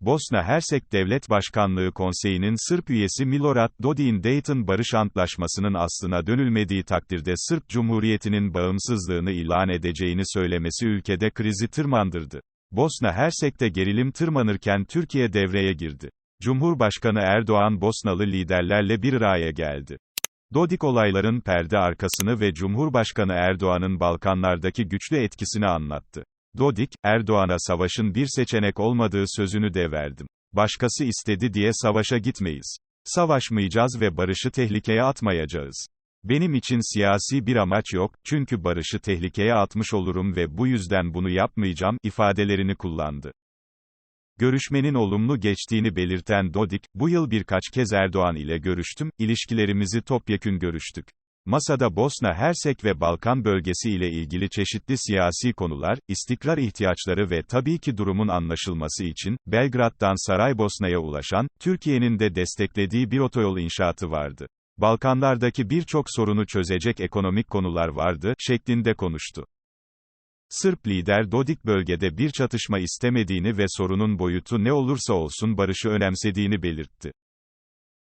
Bosna Hersek Devlet Başkanlığı Konseyi'nin Sırp üyesi Milorad Dodik'in Dayton Barış Antlaşması'nın aslına dönülmediği takdirde Sırp Cumhuriyeti'nin bağımsızlığını ilan edeceğini söylemesi ülkede krizi tırmandırdı. Bosna Hersek'te gerilim tırmanırken Türkiye devreye girdi. Cumhurbaşkanı Erdoğan Bosnalı liderlerle bir araya geldi. Dodik olayların perde arkasını ve Cumhurbaşkanı Erdoğan'ın Balkanlardaki güçlü etkisini anlattı. Dodik, Erdoğan'a savaşın bir seçenek olmadığı sözünü de verdim. Başkası istedi diye savaşa gitmeyiz. Savaşmayacağız ve barışı tehlikeye atmayacağız. Benim için siyasi bir amaç yok, çünkü barışı tehlikeye atmış olurum ve bu yüzden bunu yapmayacağım, ifadelerini kullandı. Görüşmenin olumlu geçtiğini belirten Dodik, bu yıl birkaç kez Erdoğan ile görüştüm, ilişkilerimizi topyekün görüştük. Masada Bosna Hersek ve Balkan bölgesi ile ilgili çeşitli siyasi konular, istikrar ihtiyaçları ve tabii ki durumun anlaşılması için, Belgrad'dan Saraybosna'ya ulaşan, Türkiye'nin de desteklediği bir otoyol inşaatı vardı. Balkanlardaki birçok sorunu çözecek ekonomik konular vardı, şeklinde konuştu. Sırp lider Dodik bölgede bir çatışma istemediğini ve sorunun boyutu ne olursa olsun barışı önemsediğini belirtti.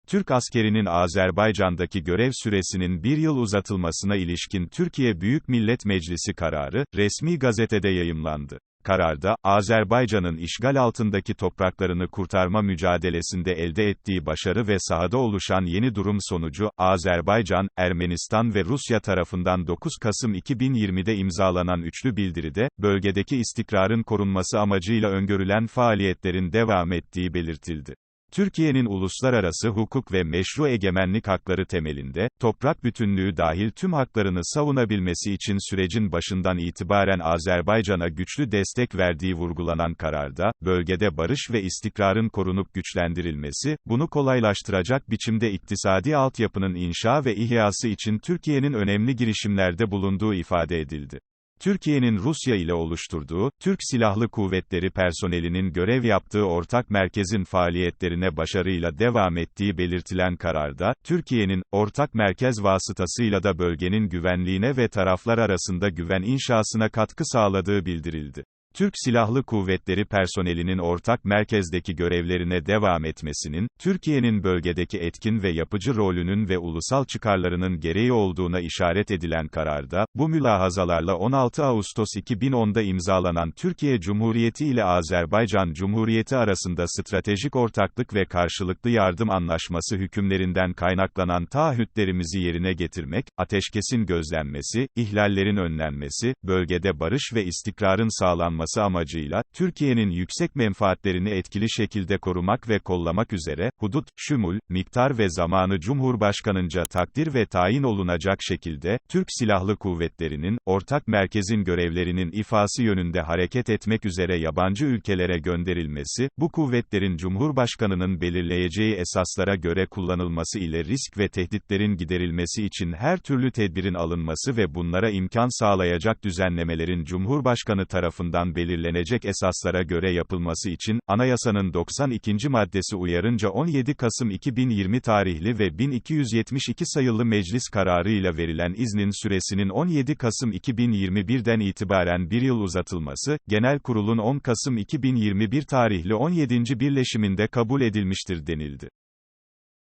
Türk askerinin Azerbaycan'daki görev süresinin bir yıl uzatılmasına ilişkin Türkiye Büyük Millet Meclisi kararı, resmi gazetede yayımlandı. Kararda, Azerbaycan'ın işgal altındaki topraklarını kurtarma mücadelesinde elde ettiği başarı ve sahada oluşan yeni durum sonucu, Azerbaycan, Ermenistan ve Rusya tarafından 9 Kasım 2020'de imzalanan üçlü bildiride, bölgedeki istikrarın korunması amacıyla öngörülen faaliyetlerin devam ettiği belirtildi. Türkiye'nin uluslararası hukuk ve meşru egemenlik hakları temelinde, toprak bütünlüğü dahil tüm haklarını savunabilmesi için sürecin başından itibaren Azerbaycan'a güçlü destek verdiği vurgulanan kararda, bölgede barış ve istikrarın korunup güçlendirilmesi, bunu kolaylaştıracak biçimde iktisadi altyapının inşa ve ihyası için Türkiye'nin önemli girişimlerde bulunduğu ifade edildi. Türkiye'nin Rusya ile oluşturduğu, Türk Silahlı Kuvvetleri personelinin görev yaptığı ortak merkezin faaliyetlerine başarıyla devam ettiği belirtilen kararda, Türkiye'nin, ortak merkez vasıtasıyla da bölgenin güvenliğine ve taraflar arasında güven inşasına katkı sağladığı bildirildi. Türk Silahlı Kuvvetleri personelinin ortak merkezdeki görevlerine devam etmesinin, Türkiye'nin bölgedeki etkin ve yapıcı rolünün ve ulusal çıkarlarının gereği olduğuna işaret edilen kararda, bu mülahazalarla 16 Ağustos 2010'da imzalanan Türkiye Cumhuriyeti ile Azerbaycan Cumhuriyeti arasında stratejik ortaklık ve karşılıklı yardım anlaşması hükümlerinden kaynaklanan taahhütlerimizi yerine getirmek, ateşkesin gözlenmesi, ihlallerin önlenmesi, bölgede barış ve istikrarın sağlanması, sağlanması amacıyla, Türkiye'nin yüksek menfaatlerini etkili şekilde korumak ve kollamak üzere, hudut, şumul, miktar ve zamanı Cumhurbaşkanınca takdir ve tayin olunacak şekilde, Türk Silahlı Kuvvetleri'nin, ortak merkezin görevlerinin ifası yönünde hareket etmek üzere yabancı ülkelere gönderilmesi, bu kuvvetlerin Cumhurbaşkanının belirleyeceği esaslara göre kullanılması ile risk ve tehditlerin giderilmesi için her türlü tedbirin alınması ve bunlara imkan sağlayacak düzenlemelerin Cumhurbaşkanı tarafından belirlenecek esaslara göre yapılması için, anayasanın 92. maddesi uyarınca 17 Kasım 2020 tarihli ve 1272 sayılı meclis kararıyla verilen iznin süresinin 17 Kasım 2021'den itibaren bir yıl uzatılması, genel kurulun 10 Kasım 2021 tarihli 17. birleşiminde kabul edilmiştir denildi.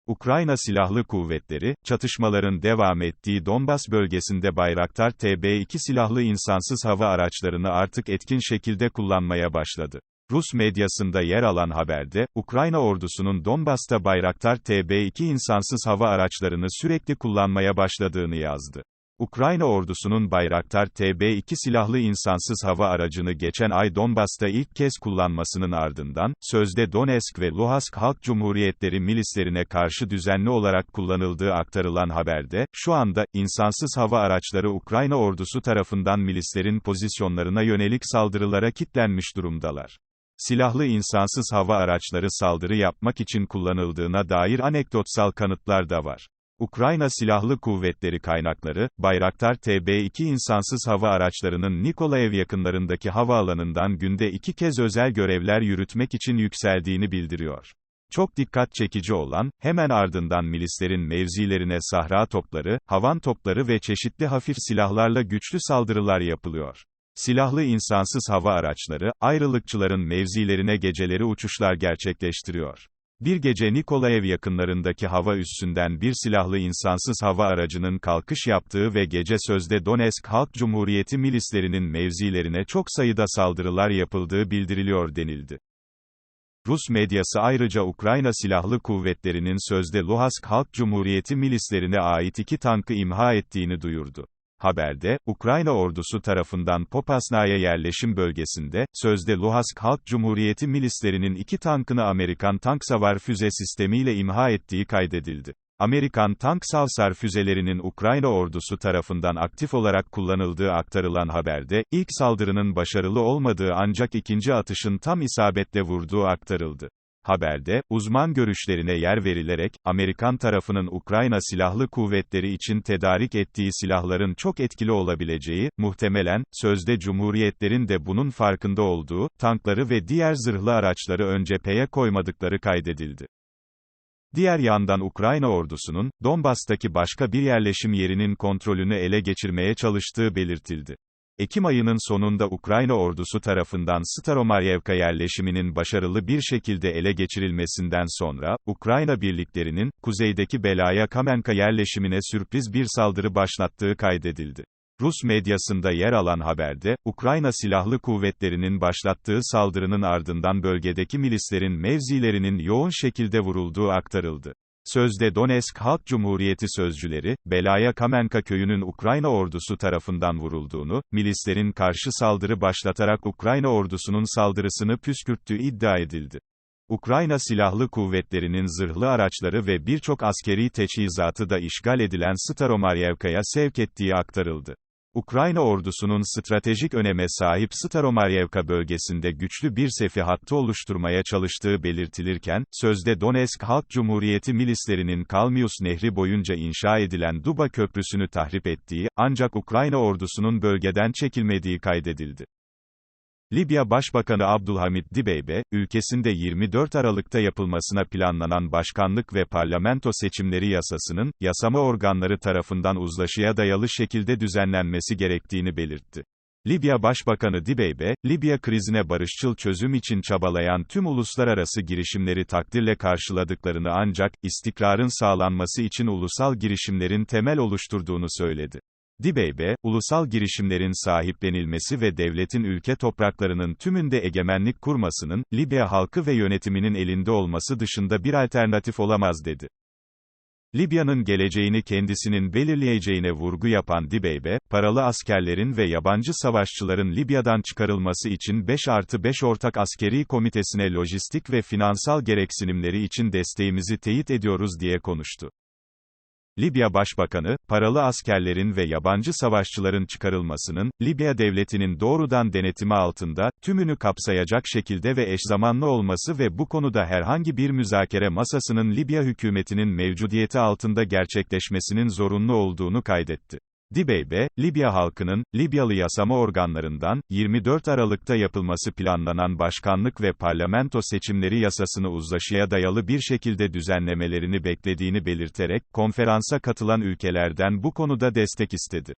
Ukrayna Silahlı Kuvvetleri, çatışmaların devam ettiği Donbas bölgesinde Bayraktar TB2 silahlı insansız hava araçlarını artık etkin şekilde kullanmaya başladı. Rus medyasında yer alan haberde, Ukrayna ordusunun Donbas'ta Bayraktar TB2 insansız hava araçlarını sürekli kullanmaya başladığını yazdı. Ukrayna ordusunun Bayraktar TB2 silahlı insansız hava aracını geçen ay Donbas'ta ilk kez kullanmasının ardından, sözde Donetsk ve Luhansk Halk Cumhuriyetleri milislerine karşı düzenli olarak kullanıldığı aktarılan haberde, şu anda, insansız hava araçları Ukrayna ordusu tarafından milislerin pozisyonlarına yönelik saldırılara kitlenmiş durumdalar. Silahlı insansız hava araçları saldırı yapmak için kullanıldığına dair anekdotsal kanıtlar da var. Ukrayna Silahlı Kuvvetleri kaynakları, Bayraktar TB2 insansız hava araçlarının Nikolaev yakınlarındaki havaalanından günde iki kez özel görevler yürütmek için yükseldiğini bildiriyor. Çok dikkat çekici olan, hemen ardından milislerin mevzilerine sahra topları, havan topları ve çeşitli hafif silahlarla güçlü saldırılar yapılıyor. Silahlı insansız hava araçları, ayrılıkçıların mevzilerine geceleri uçuşlar gerçekleştiriyor. Bir gece Nikolaev yakınlarındaki hava üssünden bir silahlı insansız hava aracının kalkış yaptığı ve gece sözde Donetsk Halk Cumhuriyeti milislerinin mevzilerine çok sayıda saldırılar yapıldığı bildiriliyor denildi. Rus medyası ayrıca Ukrayna Silahlı Kuvvetleri'nin sözde Luhansk Halk Cumhuriyeti milislerine ait iki tankı imha ettiğini duyurdu. Haberde, Ukrayna ordusu tarafından Popasnaya yerleşim bölgesinde, sözde Luhansk Halk Cumhuriyeti milislerinin iki tankını Amerikan tank savar füze sistemiyle imha ettiği kaydedildi. Amerikan tank savsar füzelerinin Ukrayna ordusu tarafından aktif olarak kullanıldığı aktarılan haberde, ilk saldırının başarılı olmadığı ancak ikinci atışın tam isabetle vurduğu aktarıldı. Haberde, uzman görüşlerine yer verilerek, Amerikan tarafının Ukrayna Silahlı Kuvvetleri için tedarik ettiği silahların çok etkili olabileceği, muhtemelen, sözde cumhuriyetlerin de bunun farkında olduğu, tankları ve diğer zırhlı araçları ön cepheye koymadıkları kaydedildi. Diğer yandan Ukrayna ordusunun, Donbas'taki başka bir yerleşim yerinin kontrolünü ele geçirmeye çalıştığı belirtildi. Ekim ayının sonunda Ukrayna ordusu tarafından Staromaryevka yerleşiminin başarılı bir şekilde ele geçirilmesinden sonra, Ukrayna birliklerinin, kuzeydeki Belaya Kamenka yerleşimine sürpriz bir saldırı başlattığı kaydedildi. Rus medyasında yer alan haberde, Ukrayna Silahlı Kuvvetleri'nin başlattığı saldırının ardından bölgedeki milislerin mevzilerinin yoğun şekilde vurulduğu aktarıldı. Sözde Donetsk Halk Cumhuriyeti sözcüleri, Belaya Kamenka köyünün Ukrayna ordusu tarafından vurulduğunu, milislerin karşı saldırı başlatarak Ukrayna ordusunun saldırısını püskürttüğü iddia edildi. Ukrayna Silahlı Kuvvetleri'nin zırhlı araçları ve birçok askeri teçhizatı da işgal edilen Staromaryevka'ya sevk ettiği aktarıldı. Ukrayna ordusunun stratejik öneme sahip Staromaryevka bölgesinde güçlü bir sefi hattı oluşturmaya çalıştığı belirtilirken, sözde Donetsk Halk Cumhuriyeti milislerinin Kalmius Nehri boyunca inşa edilen Duba Köprüsü'nü tahrip ettiği, ancak Ukrayna ordusunun bölgeden çekilmediği kaydedildi. Libya Başbakanı Abdülhamit Dibeybe, ülkesinde 24 Aralık'ta yapılmasına planlanan başkanlık ve parlamento seçimleri yasasının, yasama organları tarafından uzlaşıya dayalı şekilde düzenlenmesi gerektiğini belirtti. Libya Başbakanı Dibeybe, Libya krizine barışçıl çözüm için çabalayan tüm uluslararası girişimleri takdirle karşıladıklarını ancak, istikrarın sağlanması için ulusal girişimlerin temel oluşturduğunu söyledi. Dibeybe, ulusal girişimlerin sahiplenilmesi ve devletin ülke topraklarının tümünde egemenlik kurmasının, Libya halkı ve yönetiminin elinde olması dışında bir alternatif olamaz dedi. Libya'nın geleceğini kendisinin belirleyeceğine vurgu yapan Dibeybe, paralı askerlerin ve yabancı savaşçıların Libya'dan çıkarılması için 5 artı 5 ortak askeri komitesine lojistik ve finansal gereksinimleri için desteğimizi teyit ediyoruz diye konuştu. Libya Başbakanı, paralı askerlerin ve yabancı savaşçıların çıkarılmasının, Libya devletinin doğrudan denetimi altında, tümünü kapsayacak şekilde ve eşzamanlı olması ve bu konuda herhangi bir müzakere masasının Libya hükümetinin mevcudiyeti altında gerçekleşmesinin zorunlu olduğunu kaydetti. Dibeybe, Libya halkının, Libyalı yasama organlarından, 24 Aralık'ta yapılması planlanan başkanlık ve parlamento seçimleri yasasını uzlaşıya dayalı bir şekilde düzenlemelerini beklediğini belirterek, konferansa katılan ülkelerden bu konuda destek istedi.